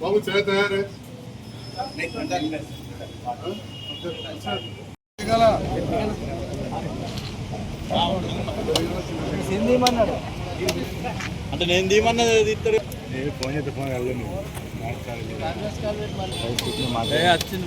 బాబు చేయ తయారే. అంటే నేను తీయమన్నది ఇద్దరు ఫోన్ చేస్తే ఫోన్ వెళ్ళను వచ్చింది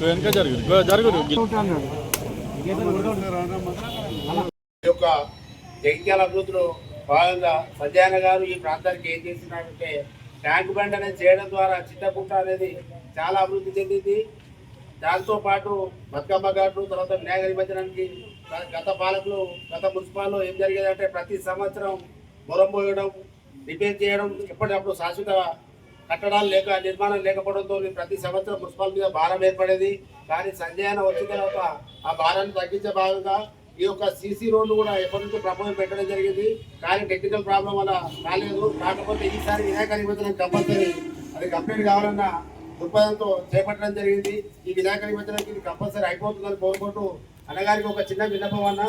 వెనక జరుగు యొక్క జగిత్యాల అభివృద్ధిలో భాగంగా సత్యాన గారు ఈ ప్రాంతానికి ఏం చేసినారంటే ట్యాంక్ బండ్ అనేది చేయడం ద్వారా చిత్తకుంట అనేది చాలా అభివృద్ధి చెందింది. దాంతో పాటు బతుకమ్మ ఘాట్లు తర్వాత వినాయక నిమజ్జనానికి గత పాలకులు గత మున్సిపాల్లో ఏం జరిగేదంటే ప్రతి సంవత్సరం మొరం పోయడం రిపేర్ చేయడం ఎప్పటికప్పుడు శాశ్వత కట్టడాలు లేక నిర్మాణం లేకపోవడంతో ప్రతి సంవత్సరం మున్సిపల్ మీద భారం ఏర్పడేది. కానీ సంజయన వచ్చిన తర్వాత ఆ భారాన్ని తగ్గించే భాగంగా ఈ యొక్క సీసీ రోడ్లు కూడా ఎప్పటి నుంచో ప్రపోజల్ పెట్టడం జరిగింది. కానీ టెక్నికల్ ప్రాబ్లం వల్ల రాలేదు. కాకపోతే ఈసారి వినాయక నిమజ్జనం కంపల్సరీ అది కంప్లీట్ కావాలన్న దృక్పథంతో చేపట్టడం జరిగింది. ఈ వినాయక నిమజ్జనానికి ఇది కంపల్సరీ అయిపోతుందని కోరుకుంటూ అన్నగారికి ఒక చిన్న విన్నపం అన్న.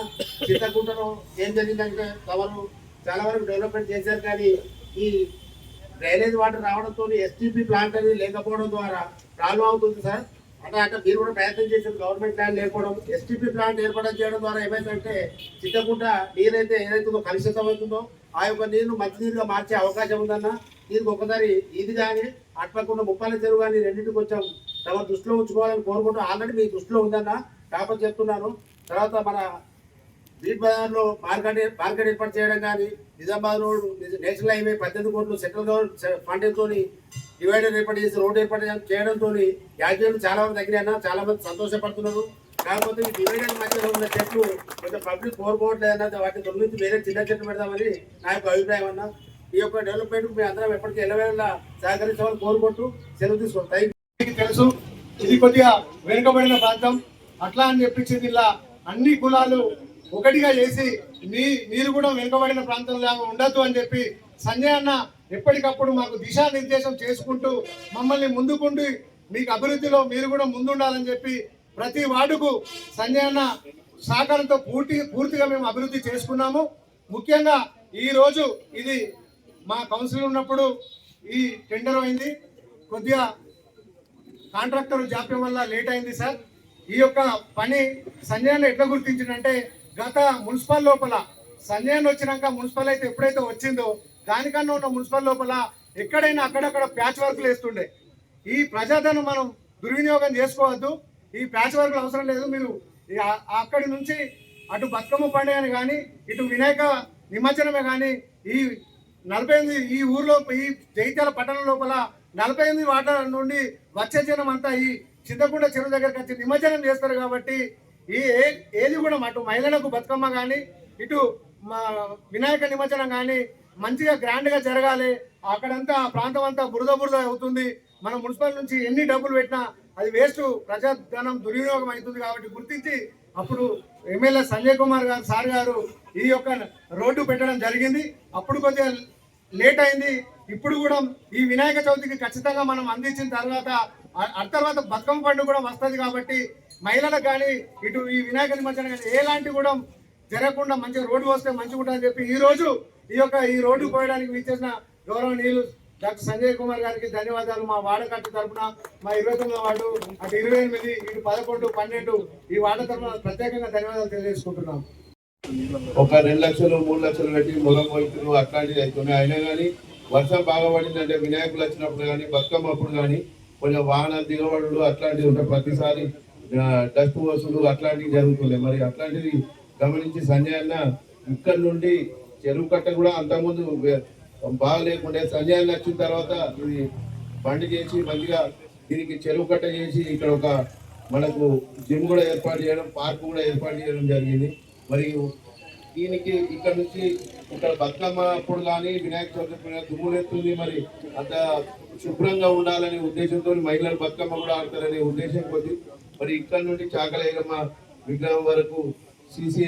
చిత్తకుంటలో ఏం జరిగిందంటే తమరు చాలా వరకు డెవలప్మెంట్ చేశారు కానీ ఈ డ్రైనేజ్ వాటర్ రావడంతో ఎస్టీపీ ప్లాంట్ అనేది లేకపోవడం ద్వారా ప్రాబ్లం అవుతుంది సార్. అంటే అంటే మీరు కూడా ప్రయత్నం చేసేది గవర్నమెంట్ ల్యాండ్ లేకపోవడం ఎస్టీపీ ప్లాంట్ ఏర్పాటు చేయడం ద్వారా ఏమైందంటే చిత్తకుంట నీరైతే ఏదైతుందో కలుషితం అవుతుందో ఆ యొక్క నీరు మంచినీరుగా మార్చే అవకాశం ఉందన్న దీనికి ఒకసారి ఇది కానీ అట్లకుండా ముప్పాల చెరువు కానీ రెండింటికి కొంచెం తమ దృష్టిలో ఉంచుకోవాలని కోరుకుంటూ ఆల్రెడీ మీ దృష్టిలో ఉందన్న కాకపోతే చెప్తున్నాను. తర్వాత మన బీట్ బజార్లో మార్కెట్ మార్కెట్ ఏర్పాటు చేయడం కానీ నిజామాబాద్ రోడ్ నేషనల్ హైవే పద్దెనిమిది కోట్లు సెంట్రల్ గవర్నమెంట్ ఫండ్తో డివైడర్ ఏర్పాటు చేసి రోడ్ ఏర్పాటు చేయడంతో యాక్సిడెంట్లు చాలా మంది తగ్గినా చాలా మంది సంతోషపడుతున్నారు. కాకపోతే ఈ డివైడర్ మధ్యలో ఉన్న చెట్లు కొంచెం పబ్లిక్ కోరుకోవట్లేదన్న వాటిని తొమ్మిది వేరే చిన్న చెట్లు పెడదామని నా యొక్క అభిప్రాయం అన్న ఈ యొక్క డెవలప్మెంట్ మీ అందరం ఎప్పటికీ ఎల్లవేళ సహకరించాలని కోరుకుంటూ సెలవు తీసుకుంటాం. తెలుసు ఇది కొద్దిగా వెనుకబడిన ప్రాంతం. అట్లా అని చెప్పించి ఇలా అన్ని కులాలు ఒకటిగా చేసి మీ మీరు కూడా వెనుకబడిన ప్రాంతంలో ఉండొద్దు అని చెప్పి సంజయ్ అన్న ఎప్పటికప్పుడు మాకు దిశానిర్దేశం చేసుకుంటూ మమ్మల్ని ముందుకుండి మీకు అభివృద్ధిలో మీరు కూడా ముందుండాలని చెప్పి ప్రతి వార్డుకు సంజయ్ అన్న సహకారంతో పూర్తి పూర్తిగా మేము అభివృద్ధి చేసుకున్నాము. ముఖ్యంగా ఈరోజు ఇది మా కౌన్సిల్ ఉన్నప్పుడు ఈ టెండర్ అయింది. కొద్దిగా కాంట్రాక్టర్ జాప్యం వల్ల లేట్ అయింది సార్. ఈ యొక్క పని సంజయన్ ఎట్లా గుర్తించిందంటే గత మున్సిపల్ లోపల సంజయన్ వచ్చినాక మున్సిపల్ అయితే ఎప్పుడైతే వచ్చిందో దానికన్నా ఉన్న మున్సిపల్ లోపల ఎక్కడైనా అక్కడక్కడ ప్యాచ్ వర్క్లు వేస్తుండే. ఈ ప్రజాధనం మనం దుర్వినియోగం చేసుకోవద్దు. ఈ ప్యాచ్ వర్క్లు అవసరం లేదు. మీరు ఈ అక్కడి నుంచి అటు బతుకమ్మ పండుగని కానీ ఇటు వినాయక నిమజ్జనమే కానీ ఈ నలభై ఎనిమిది ఈ ఊర్లో ఈ జైత్యాల పట్టణం లోపల నలభై ఎనిమిది వాటర్ నుండి వచ్చే జనం అంతా ఈ చింతకుండా చెరువు దగ్గరకు వచ్చి నిమజ్జనం చేస్తారు కాబట్టి ఈ ఏ- ఏది కూడా అటు మహిళలకు బతుకమ్మ కానీ ఇటు మా వినాయక నిమజ్జనం కానీ మంచిగా గ్రాండ్గా జరగాలి. అక్కడంతా ఆ ప్రాంతం అంతా బురద బురద అవుతుంది. మన మున్సిపల్ నుంచి ఎన్ని డబ్బులు పెట్టినా అది వేస్ట్. ప్రజాధనం దుర్వినియోగం అవుతుంది కాబట్టి గుర్తించి అప్పుడు ఎమ్మెల్యే సంజయ్ కుమార్ గారు సార్ గారు ఈ యొక్క రోడ్డు పెట్టడం జరిగింది. అప్పుడు కొద్దిగా లేట్ అయింది. ఇప్పుడు కూడా ఈ వినాయక చవితికి ఖచ్చితంగా మనం అందించిన తర్వాత ఆ తర్వాత బతుకమ్మ పండుగ కూడా వస్తుంది కాబట్టి మహిళలకు కానీ ఇటు ఈ వినాయక నిమజ్జనం కానీ ఎలాంటి కూడా జరగకుండా మంచిగా రోడ్డు వస్తే మంచిగా ఉంటుందని చెప్పి ఈ రోజు ఈ యొక్క ఈ రోడ్డు పోయడానికి విచ్చేసిన గౌరవనీయులు డాక్టర్ సంజయ్ కుమార్ గారికి ధన్యవాదాలు. మా వాడకట్టు తరపున మా ఇరవై తొమ్మిదో వార్డు అటు ఇరవై ఎనిమిది ఇటు పదకొండు పన్నెండు ఈ వార్డు తరఫున ప్రత్యేకంగా ధన్యవాదాలు తెలియజేసుకుంటున్నాం. ఒక రెండు లక్షలు మూడు లక్షలు పెట్టి మొదలు పోయితులు అట్లాంటివి అవుతున్నాయి అయినా కానీ వర్షం బాగా పడిందంటే వినాయకులు వచ్చినప్పుడు కానీ బతుకమ్మ అప్పుడు కానీ కొంచెం వాహనాలు దిగబడులు అట్లాంటివి ఉంటాయి ప్రతిసారి డస్ట్ వసూలు అట్లాంటివి జరుగుతున్నాయి. మరి అట్లాంటివి గమనించి సంజయ్ అన్న ఇక్కడ నుండి చెరువు కట్ట కూడా అంతకుముందు వే- బాగా సంజయ్ అన్న వచ్చిన తర్వాత ఇది బండి చేసి మంచిగా దీనికి చెరువు కట్ట చేసి ఇక్కడ ఒక మనకు జిమ్ కూడా ఏర్పాటు చేయడం పార్క్ కూడా ఏర్పాటు చేయడం జరిగింది. మరియు దీనికి ఇక్కడ నుంచి ఇక్కడ బతుకమ్మ అప్పుడు కానీ వినాయక చవితి దుమ్ములెత్తుంది మరి అంత శుభ్రంగా ఉండాలనే ఉద్దేశంతో మహిళలు బతుకమ్మ కూడా ఆడతారనే ఉద్దేశం కొద్ది మరి ఇక్కడ నుండి చాకలేగమ్మ విగ్రహం వరకు సీసీ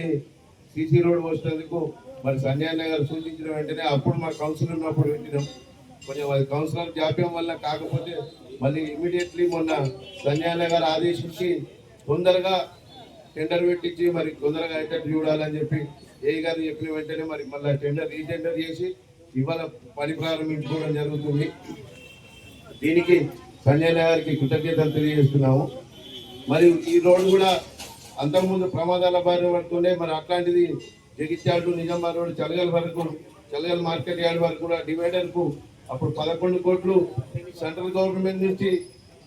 సీసీ రోడ్ వచ్చినందుకు మరి సంజయ్ గారు సూచించిన వెంటనే అప్పుడు మా కౌన్సిలర్ ఉన్నప్పుడు పెట్టినాం. కొంచెం అది కౌన్సిలర్ జాప్యం వల్ల కాకపోతే మళ్ళీ ఇమీడియట్లీ మొన్న సంజయ్ గారు ఆదేశించి తొందరగా టెండర్ పెట్టించి మరి తొందరగా అయితే చూడాలని చెప్పి ఏ గారు చెప్పిన వెంటనే మరి మళ్ళీ టెండర్ రీటెండర్ చేసి ఇవాళ పని ప్రారంభించుకోవడం జరుగుతుంది. దీనికి సంజయ్ గారికి కృతజ్ఞతలు తెలియజేస్తున్నాము. మరియు ఈ రోడ్డు కూడా అంతకుముందు ప్రమాదాల బారి పడుతుండే మరి అట్లాంటిది జగిత్యాడు నిజామాబాద్ రోడ్డు చలగల్ వరకు చలగల్ మార్కెట్ యార్డ్ వరకు కూడా డివైడర్కు అప్పుడు పదకొండు కోట్లు సెంట్రల్ గవర్నమెంట్ నుంచి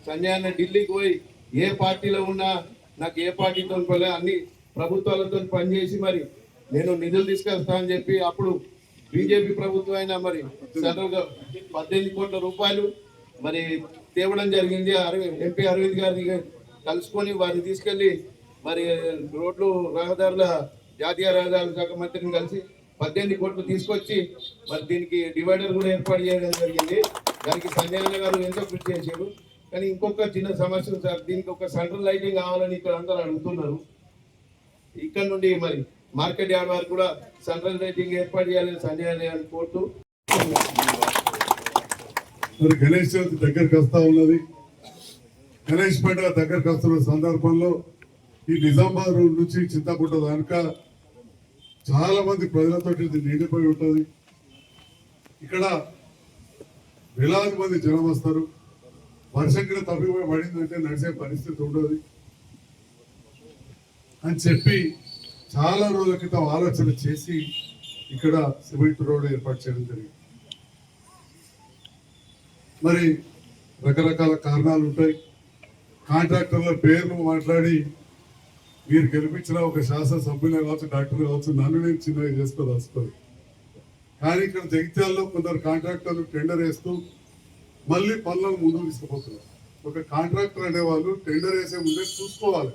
సంజయాన్న ఢిల్లీకి పోయి ఏ పార్టీలో ఉన్నా నాకు ఏ పార్టీతో పని అన్ని ప్రభుత్వాలతో పనిచేసి మరి నేను నిధులు తీసుకొస్తా అని చెప్పి అప్పుడు బీజేపీ ప్రభుత్వం అయినా మరి సెంట్రల్ పద్దెనిమిది కోట్ల రూపాయలు మరి తేవడం జరిగింది. అరవింద్ ఎంపీ అరవింద్ గారి కలుసుకొని వారిని తీసుకెళ్ళి మరి రోడ్లు రహదారుల జాతీయ రహదారుల శాఖ మంత్రిని కలిసి పద్దెనిమిది కోట్లు తీసుకొచ్చి మరి దీనికి డివైడర్ కూడా ఏర్పాటు చేయడం జరిగింది. దానికి సంజయన గారు ఎంతో కృషి చేశారు. కానీ ఇంకొక చిన్న సమస్య సార్ దీనికి ఒక సెంట్రల్ లైటింగ్ కావాలని ఇక్కడ అందరూ అడుగుతున్నారు. ఇక్కడ నుండి మరి మార్కెట్ యార్డ్ వారు కూడా సెంట్రల్ లైటింగ్ ఏర్పాటు చేయాలని సంజయ్ అన్న గారిని కోరుతూ. మరి గణేష్ చవితి దగ్గరికి వస్తా ఉన్నది. గణేష్ పండుగ వస్తున్న సందర్భంలో ఈ నిజామాబాద్ రోడ్ నుంచి చింతకుంట దానిక చాలా మంది ప్రజలతో ఇది నిండిపోయి ఉంటుంది. ఇక్కడ వేలాది మంది జనం వస్తారు. వర్షం కింద తప్పిపోయి పడిందంటే నడిచే పరిస్థితి ఉండదు. అని చెప్పి చాలా రోజుల క్రితం ఆలోచన చేసి ఇక్కడ సిమెంట్ రోడ్ ఏర్పాటు చేయడం జరిగింది. మరి రకరకాల కారణాలు ఉంటాయి. కాంట్రాక్టర్ల పేర్లు మాట్లాడి మీరు గెలిపించిన ఒక శాసనసభ్యులే కావచ్చు డాక్టర్ కావచ్చు నన్ను నేను చిన్నగా చేసుకోదలుచుకోరు కానీ ఇక్కడ జగిత్యాల్లో కొందరు కాంట్రాక్టర్లు టెండర్ వేస్తూ మళ్ళీ పనులను ముందుకు తీసుకుపోతున్నారు. ఒక కాంట్రాక్టర్ అనేవాళ్ళు టెండర్ వేసే ముందే చూసుకోవాలి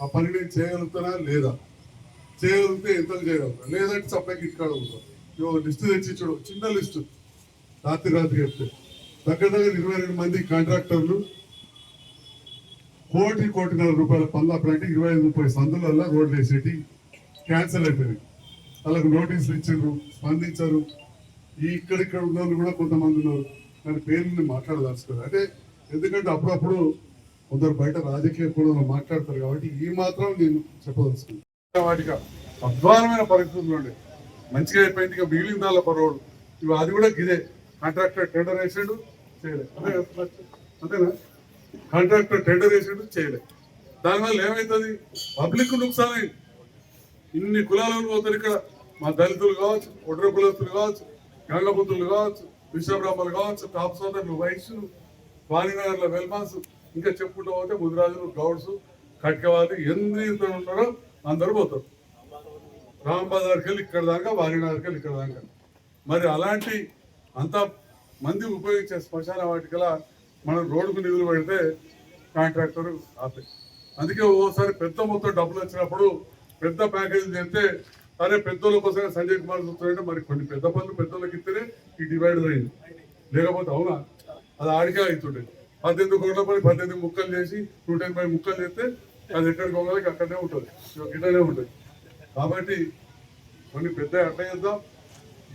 ఆ పని నేను చేయగలుగుతానా లేదా? చేయగలిగితే ఎంతకు చేయగలుగుతా లేదంటే సప్లైకి ఇక్కడ ఉంటాం ఒక లిస్టు తెచ్చి చూడు చిన్న లిస్టు. రాత్రి రాత్రి చెప్తే. దగ్గర దగ్గర ఇరవై మంది కాంట్రాక్టర్లు కోటి కోటిన్నర రూపాయల పనులు అప్పుడంటే ఇరవై ఐదు ముప్పై సందులల్లో రోడ్లు వేసేటి. క్యాన్సిల్ అయిపోయింది వాళ్ళకు నోటీసులు ఇచ్చారు స్పందించారు. ఈ ఇక్కడిక్కడ ఉన్న వాళ్ళు కూడా కొంతమంది ఉన్నారు. దాని పేర్లని మాట్లాడదలుచుకోరు అంటే ఎందుకంటే అప్పుడప్పుడు కొందరు బయట రాజకీయ కూడా మాట్లాడతారు కాబట్టి ఈ మాత్రం నేను చెప్పదలుచుకున్నాను వాటిగా అద్వానమైన పరిస్థితులు ఉండే. మంచిగా అయిపోయింది ఇక మిగిలిన దానిలో ఒక రోడ్డు ఇవి అది కూడా గిదే. కాంట్రాక్టర్ టెండర్ వేసాడు చేయలేదు అంతేనా? కాంట్రాక్టర్ టెండర్ వేసాడు చేయలేదు దానివల్ల ఏమవుతుంది పబ్లిక్ నుక్సాన్. ఇన్ని కులాలను పోతారు ఇక్కడ. మా దళితులు కావచ్చు ఒడ్ర కులస్తులు కావచ్చు గంగపుత్రులు కావచ్చు విశ్వబ్రహ్మలు కావచ్చు టాప్ సోదరులు వైశ్యులు వాణినగర్ల వెల్మాస్ ఇంకా చెప్పుకుంటూ పోతే ముదిరాజులు గౌడ్స్ కట్కవాది ఎన్ని ఉంటారో అందరూ పోతారు. రాంబజార్కి వెళ్ళి ఇక్కడ దాకా వారినగర్కి ఇక్కడ దాకా. మరి అలాంటి అంత మంది ఉపయోగించే శ్మశాన వాటికలా మనం రోడ్డుకు నిధులు పెడితే కాంట్రాక్టర్ ఆపే. అందుకే ఓసారి పెద్ద మొత్తం డబ్బులు వచ్చినప్పుడు పెద్ద ప్యాకేజీ చేస్తే అరే పెద్దోళ్ళ కోసం సంజయ్ కుమార్ చూస్తున్నారంటే మరి కొన్ని పెద్ద పనులు పెద్దోళ్ళకి ఇస్తేనే ఈ డివైడర్ అయింది. లేకపోతే అవునా? అది ఆడికే అవుతుండే. పద్దెనిమిది కోట్ల పని పద్దెనిమిది ముక్కలు చేసి నూట ఎనభై ముక్కలు చేస్తే అది ఎక్కడికి పోగలకి అక్కడనే ఉంటుంది. ఇక్కడనే ఉంటుంది. కాబట్టి కొన్ని పెద్ద అట్లా చేద్దాం.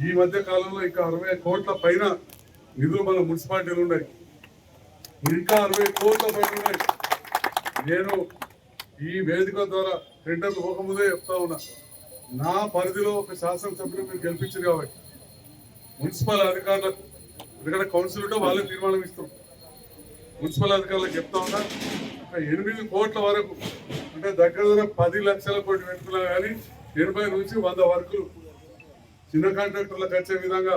ఈ మధ్య కాలంలో ఇంకా అరవై కోట్ల పైన నిధులు మన మున్సిపాలిటీలు ఉన్నాయి. ఇంకా అరవై కోట్ల పైన ఉన్నాయి నేను ఈ వేదిక ద్వారా టెండర్లు పోకముందే చెప్తా ఉన్నా. నా పరిధిలో ఒక శాసనసభ్యులు మీరు గెలిపించారు కాబట్టి మున్సిపల్ అధికారులకు ఎందుకంటే కౌన్సిల్ ఉంటే వాళ్ళే తీర్మానం ఇస్తాం మున్సిపల్ అధికారులకు చెప్తా ఉన్నా ఒక ఎనిమిది కోట్ల వరకు అంటే దగ్గర దగ్గర పది లక్షల కోట్లు పెట్టుకున్నా కానీ ఎనభై నుంచి వంద వర్కులు చిన్న కాంట్రాక్టర్లకు వచ్చే విధంగా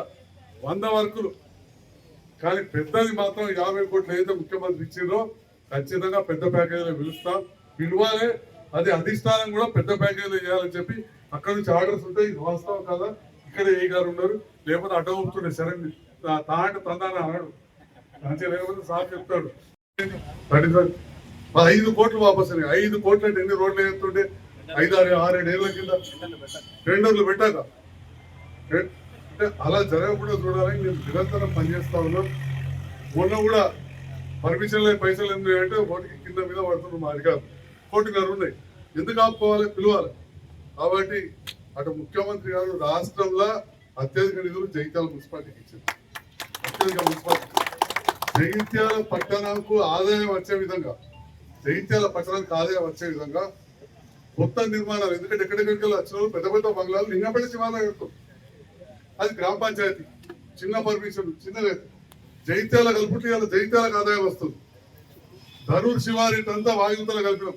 వంద వర్కులు కానీ పెద్దది మాత్రం యాభై కోట్లు ఏదైతే ముఖ్యమంత్రి ఇచ్చిందో ఖచ్చితంగా పెద్ద ప్యాకేజీలో పిలుస్తాం. పిలవాలి అది అధిష్టానం కూడా పెద్ద ప్యాకేజీలో చేయాలని చెప్పి అక్కడ నుంచి ఆర్డర్స్ ఉంటాయి వాస్తవం కదా? ఇక్కడ ఏ గారు ఉన్నారు? లేకపోతే అడ్డం శరణ్ సరే తాట తందాన అన్నాడు మంచిగా లేకపోతే సార్ చెప్తాడు. ఐదు కోట్లు వాపస్ అయినాయి. ఐదు కోట్లు అంటే ఎన్ని రోడ్లు వేస్తుంటే? ఐదు ఆరు ఆరేడు ఏళ్ళ కింద. రెండు పెట్టాక. అలా జరగకుండా చూడాలని నేను నిరంతరం పనిచేస్తా ఉన్నాం. మొన్న కూడా పర్మిషన్ లేని పైసలు ఎందుకు అంటే ఒకటికి కింద మీద పడుతున్నారు మా అధికారులు కోటిన్నర ఉన్నాయి. ఎందుకు ఆపుకోవాలి? పిలవాలి. కాబట్టి అటు ముఖ్యమంత్రి గారు రాష్ట్రంలో అత్యధిక నిధులు జగిత్యాల మున్సిపాలిటీకి ఇచ్చింది అత్యధిక మున్సిపాలిటీ. జగిత్యాల పట్టణంకు ఆదాయం వచ్చే విధంగా జగిత్యాల పట్టణానికి ఆదాయం వచ్చే విధంగా కొత్త నిర్మాణాలు ఎందుకంటే ఎక్కడెక్కడికి వెళ్ళి వచ్చిన వాళ్ళు పెద్ద పెద్ద బంగ్లాలు లింగపల్లి శివాలయం కడతాం అది గ్రామ పంచాయతీ. చిన్న పర్మిషన్ చిన్న జైత్యాల కలుపుకుంటే ఇవాళ జైత్యాలకు ఆదాయం వస్తుంది. ధరూర్ శివారెడ్డి అంతా వాయుతల కలిపినాం.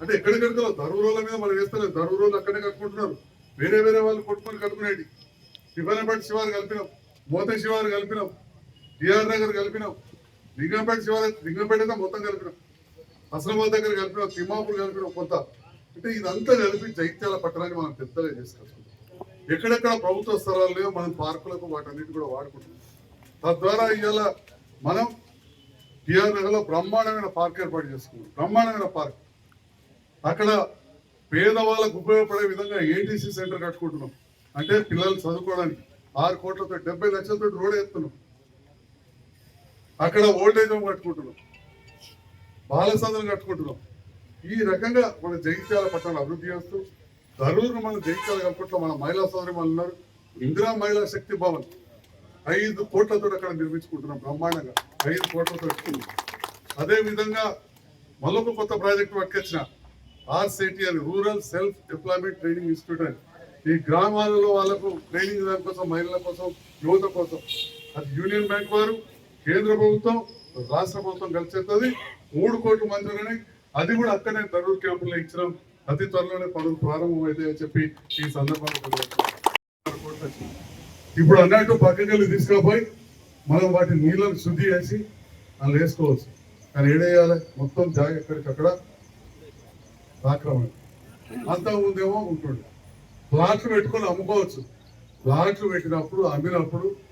అంటే ఎక్కడెక్కడికో ధరూరుల మీద మనం వేస్తలేదు ధరూరులు అక్కడే కట్టుకుంటున్నారు. వేరే వేరే వాళ్ళు కొట్టుకొని కట్టుకునేది శివనపేట శివారు కలిపినాం. మోత శివారు కలిపినాం. టిఆర్ నగర్ కలిపినాం. లింగంపేట శివారు లింగంపేట అయితే మొత్తం కలిపినాం. అసలాబాద్ దగ్గర కలిపినాం. తిమ్మాపూర్ కలిపినాం. కొంత. అంటే ఇదంతా కలిపి జైత్యాల పట్టణాన్ని మనం పెద్దగా చేసుకొచ్చుకుంటాం ఎక్కడెక్కడ ప్రభుత్వ స్థలాలు లేవో మనం పార్కులకు వాటన్నిటి కూడా వాడుకుంటున్నాం. తద్వారా ఇవాళ మనం టిఆర్ నగర్లో బ్రహ్మాండమైన పార్క్ ఏర్పాటు చేసుకున్నాం. బ్రహ్మాండమైన పార్క్. అక్కడ పేదవాళ్ళకు ఉపయోగపడే విధంగా ఏటీసీ సెంటర్ కట్టుకుంటున్నాం. అంటే పిల్లలు చదువుకోవడానికి ఆరు కోట్లతో డెబ్బై లక్షలతో రోడ్ ఎత్తున్నాం అక్కడ ఓల్డేజ్ హోమ్ కట్టుకుంటున్నాం. బాలసదనం కట్టుకుంటున్నాం. ఈ రకంగా మన జగిత్యాల పట్టణాలు అభివృద్ధి చేస్తూ ధరూరు మనం జయించాలి కలుపుట్లో మన మహిళా సోదరి ఉన్నారు. ఇందిరా మహిళా శక్తి భవన్. ఐదు కోట్లతో అక్కడ నిర్మించుకుంటున్నాం బ్రహ్మాండంగా. ఐదు కోట్లతో అదే విధంగా మరొక కొత్త ప్రాజెక్ట్ పట్టుకొచ్చిన ఆర్సిటీ అని rural self employment training institute అని. ఈ గ్రామాలలో వాళ్ళకు ట్రైనింగ్ దానికోసం మహిళల కోసం యువత కోసం. అది యూనియన్ బ్యాంక్ వారు కేంద్ర ప్రభుత్వం రాష్ట్ర ప్రభుత్వం కలిసి మూడు కోట్ల మందిని అది కూడా అక్కడనే ధరూర్ క్యాంపులో ఇచ్చినాం. అతి త్వరలోనే పనులు ప్రారంభం అయితే అని చెప్పి ఈ సందర్భంగా ఇప్పుడు అన్నట్టు పక్కకెళ్ళి తీసుకుపోయి మనం వాటి నీళ్ళని శుద్ధి చేసి అందులో వేసుకోవచ్చు. కానీ ఏడేయాలి? మొత్తం జాగ ఎక్కడికక్కడ ఆక్రమణ అంతా ముందేమో ఉంటుండే. ప్లాట్లు పెట్టుకొని అమ్ముకోవచ్చు. ప్లాట్లు పెట్టినప్పుడు అమ్మినప్పుడు